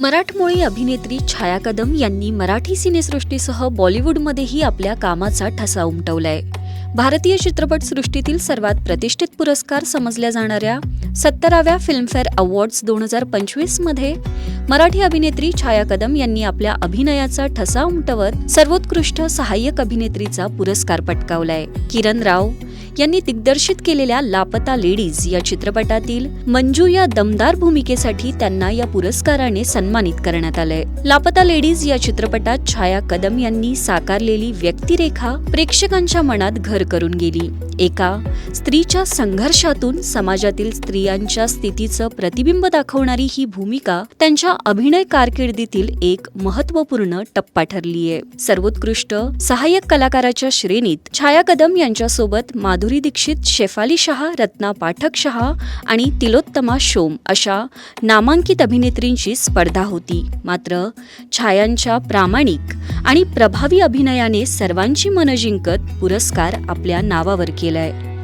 मराठमोळी अभिनेत्री छाया कदम यांनी मराठी सिनेसृष्टीसह बॉलिवूडमध्येही आपल्या कामाचा ठसा उमटवलाय. भारतीय चित्रपटसृष्टीतील सर्वात प्रतिष्ठित पुरस्कार समजल्या जाणाऱ्या सत्तराव्या फिल्मफेअर अवॉर्ड्स दोन हजार पंचवीसमध्ये मराठी अभिनेत्री छाया कदम यांनी आपल्या अभिनयाचा ठसा उमटवत सर्वोत्कृष्ट सहाय्यक अभिनेत्रीचा पुरस्कार पटकावलाय. किरण राव यांनी दिग्दर्शित केलेल्या लापता लेडीज या चित्रपटातील मंजू या दमदार भूमिकेसाठी त्यांना या पुरस्काराने सन्मानित करण्यात आलंय. लापता लेडीज या चित्रपटात छाया कदम यांनी साकारलेली व्यक्तिरेखा प्रेक्षकांच्या मनात घर करून गेली. एका स्त्रीच्या संघर्षातून समाजातील स्त्रियांच्या स्थितीचं प्रतिबिंब दाखवणारी ही भूमिका त्यांच्या अभिनय कारकिर्दीतील एक महत्त्वपूर्ण टप्पा ठरली आहे. सर्वोत्कृष्ट सहाय्यक कलाकाराच्या श्रेणीत छाया कदम यांच्यासोबत माधुरी दीक्षित शेफाली शहा रत्ना पाठक शहा आणि तिलोत्तमा शोम अशा नामांकित अभिनेत्रींची स्पर्धा होती. मात्र छायांच्या प्रामाणिक आणि प्रभावी अभिनयाने सर्वांची मनं जिंकत पुरस्कार आपल्या नावावर केलाय.